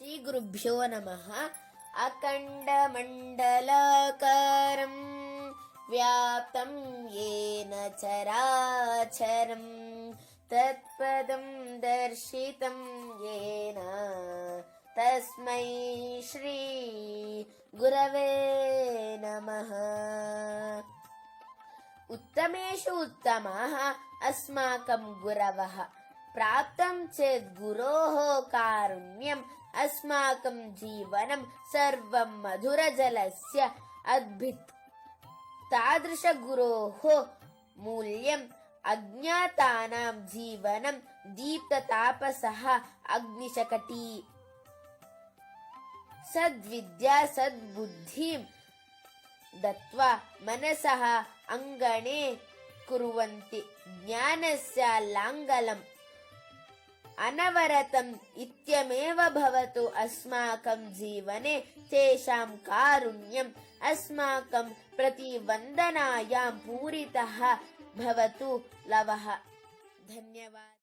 श्रीगुरुभ्यो नमः। अखण्डमण्डलाकारम् व्याप्तं येन चराचरम् तत्पदं दर्शितं येन। तस्मै श्री गुरवे नमः। उत्तमेषु उत्तमाः अस्माकं गुरवः। प्राप्तं चेत् गुरोः कारुण्यम् अस्माकं जीवनं सर्वं मधुरजलस्य अद्भित् तादृशगुरोः मूल्यम् अज्ञातानां जीवनं दीप्ततापसः अग्निशकटी सद्विद्या सद्बुद्धिं दत्त्वा मनसः अङ्गणे कुर्वन्ति ज्ञानस्य लाङ्गलम् अनवरतम् इत्यमेव भवतु अस्माकं जीवने तेषां कारुण्यम् अस्माकं प्रतिवन्दनायां पूरितः भवतु लवः। धन्यवाद